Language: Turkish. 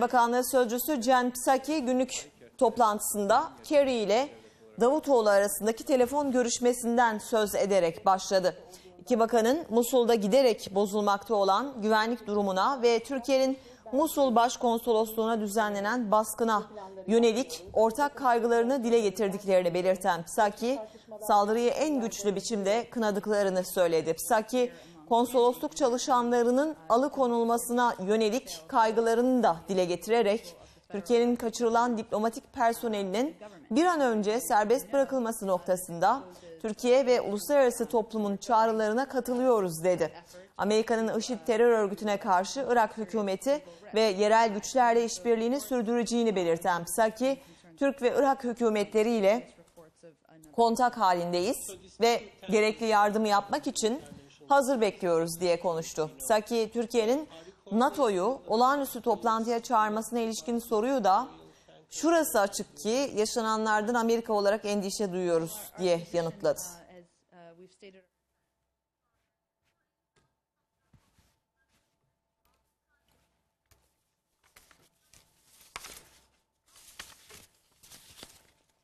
Bakanlığı Sözcüsü Jen Psaki günlük toplantısında Kerry ile Davutoğlu arasındaki telefon görüşmesinden söz ederek başladı. İki bakanın Musul'da giderek bozulmakta olan güvenlik durumuna ve Türkiye'nin Musul Başkonsolosluğu'na düzenlenen baskına yönelik ortak kaygılarını dile getirdiklerini belirten Psaki, saldırıyı en güçlü biçimde kınadıklarını söyledi. Psaki, konsolosluk çalışanlarının alıkonulmasına yönelik kaygılarını da dile getirerek Türkiye'nin kaçırılan diplomatik personelinin bir an önce serbest bırakılması noktasında Türkiye ve uluslararası toplumun çağrılarına katılıyoruz dedi. Amerika'nın IŞİD terör örgütüne karşı Irak hükümeti ve yerel güçlerle işbirliğini sürdüreceğini belirten Psaki, Türk ve Irak hükümetleriyle kontak halindeyiz ve gerekli yardımı yapmak için hazır bekliyoruz diye konuştu. Saki, Türkiye'nin NATO'yu olağanüstü toplantıya çağırmasına ilişkin soruyu da şurası açık ki yaşananlardan Amerika olarak endişe duyuyoruz diye yanıtladı.